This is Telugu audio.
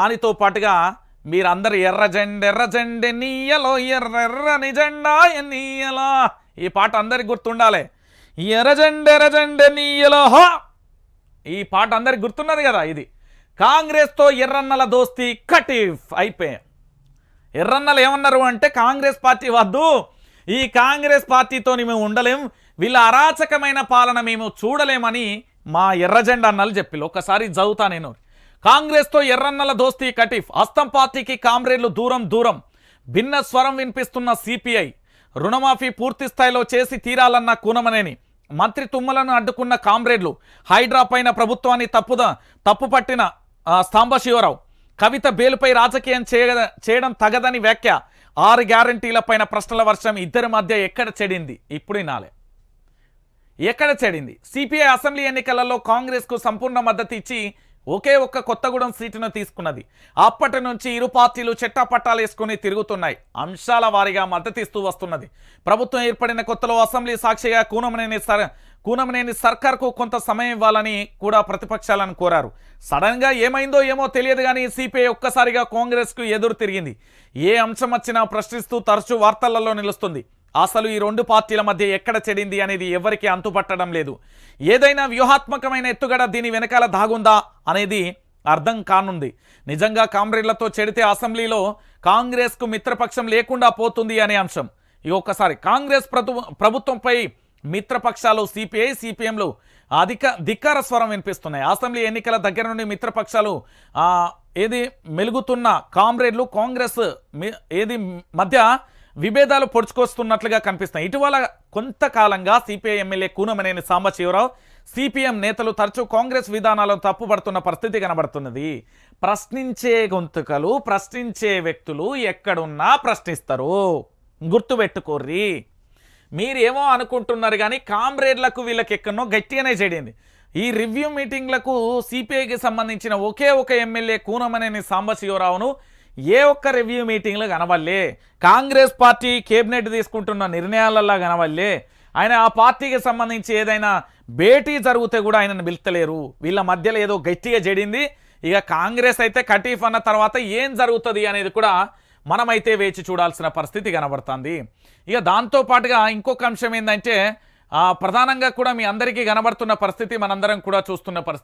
దానితో పాటుగా మీరందరు ఎర్ర జెండ ఎర్ర జెండె నీయలో ఎర్ర ఎర్రని జెండా నీయలా ఈ పాట అందరికి గుర్తుండాలి. ఎర్ర జెండ ఎర్ర జెండె నీయలో ఈ పాట అందరికి గుర్తున్నది కదా ఇది. కాంగ్రెస్తో ఎర్రన్నల దోస్తి కటీఫ్ అయిపోయాం. ఎర్రన్నలు ఏమన్నారు అంటే కాంగ్రెస్ పార్టీ వద్దు. ఈ కాంగ్రెస్ పార్టీతోని మేము ఉండలేం. వీళ్ళ అరాచకమైన పాలన మేము చూడలేమని మా ఎర్రజెండ అన్నలు చెప్పి ఒకసారి చదువుతా నేను. కాంగ్రెస్తో ఎర్రన్నల దోస్తీ కటీఫ్. అస్తం పార్టీకి కామ్రేడ్లు దూరం దూరం. భిన్న స్వరం వినిపిస్తున్న సిపిఐ. రుణమాఫీ పూర్తి స్థాయిలో చేసి తీరాలన్న కూనమనేని. మంత్రి తుమ్మలను అడ్డుకున్న కామ్రేడ్లు. హైడ్రా పైన ప్రభుత్వాన్ని తప్పుద తప్పుపట్టిన ఆ, సాంబశివరావు కవిత బేలుపై రాజకీయం చేయ చేయడం తగదని వ్యాఖ్య. ఆరు గ్యారంటీలపైన ప్రశ్నల వర్షం ఇద్దరి మధ్య ఎక్కడ చెడింది? ఇప్పుడు నాలే. ఎక్కడ చెడింది? సిపిఐ అసెంబ్లీ ఎన్నికలలో కాంగ్రెస్కు సంపూర్ణ మద్దతు ఇచ్చి ఒకే ఒక్క కొత్తగూడెం సీటును తీసుకున్నది. అప్పటి నుంచి ఇరు పార్టీలు చెట్టాపట్టాలు వేసుకుని తిరుగుతున్నాయి. అంశాల వారీగా మద్దతిస్తూ వస్తున్నది. ప్రభుత్వం ఏర్పడిన కొత్తలో అసెంబ్లీ సాక్షిగా కూనమనేని సర్ కూనమనేని సర్కార్కు కొంత సమయం ఇవ్వాలని కూడా ప్రతిపక్షాలను కోరారు. సడన్గా ఏమైందో ఏమో తెలియదు కానీ సిపిఐ ఒక్కసారిగా కాంగ్రెస్కు ఎదురు తిరిగింది. ఏ అంశం వచ్చినా ప్రశ్నిస్తూ తరచూ వార్తలలో నిలుస్తుంది. అసలు ఈ రెండు పార్టీల మధ్య ఎక్కడ చెడింది అనేది ఎవరికి అంతుపట్టడం లేదు. ఏదైనా వ్యూహాత్మకమైన ఎత్తుగడ దీని వెనకాల దాగుందా? అనేది అర్థం కానుంది. నిజంగా కామ్రేడ్లతో చెడితే అసెంబ్లీలో కాంగ్రెస్కు మిత్రపక్షం లేకుండా పోతుంది అనే అంశం. ఈ ఒక్కసారి కాంగ్రెస్ ప్రభు ప్రభుత్వంపై మిత్రపక్షాలు సిపిఐ సిపిఎంలు అధిక ధిక్కార స్వరం వినిపిస్తున్నాయి. అసెంబ్లీ ఎన్నికల దగ్గర నుండి మిత్రపక్షాలు ఏది మెలుగుతున్న కామ్రేడ్లు కాంగ్రెస్ ఏది మధ్య విభేదాలు పొడుచుకొస్తున్నట్లుగా కనిపిస్తున్నాయి. ఇటీవల కొంతకాలంగా CPI MLA Koonamneni Sambasivarao CPM నేతలు తరచూ కాంగ్రెస్ విధానాలను తప్పుపడుతున్న పరిస్థితి కనబడుతున్నది. ప్రశ్నించే గొంతుకలు ప్రశ్నించే వ్యక్తులు ఎక్కడున్నా ప్రశ్నిస్తారు. గుర్తుపెట్టుకోర్రి. మీరేమో అనుకుంటున్నారు కానీ కామ్రేడ్లకు వీళ్ళకి ఎక్కడనో గట్టిగానే చెడింది. ఈ రివ్యూ మీటింగ్లకు సిపిఐకి సంబంధించిన ఒకే ఒక ఎమ్మెల్యే కూనమనేని సాంబశివరావును ఏ ఒక్క రివ్యూ మీటింగ్లో కనవల్లే కాంగ్రెస్ పార్టీ కేబినెట్ తీసుకుంటున్న నిర్ణయాలల్లో కనవల్లే ఆయన ఆ పార్టీకి సంబంధించి ఏదైనా భేటీ జరిగితే కూడా ఆయనను పిలుస్తలేరు. వీళ్ళ మధ్యలో ఏదో గట్టిగా చెడింది ఇక కాంగ్రెస్ అయితే కటీఫ్ అన్న తర్వాత ఏం జరుగుతుంది అనేది కూడా మనమైతే వేచి చూడాల్సిన పరిస్థితి కనబడుతుంది. ఇక దాంతో పాటుగా ఇంకొక అంశం ఏంటంటే ప్రధానంగా కూడా మీ అందరికీ కనబడుతున్న పరిస్థితి మనందరం కూడా చూస్తున్న పరిస్థితి.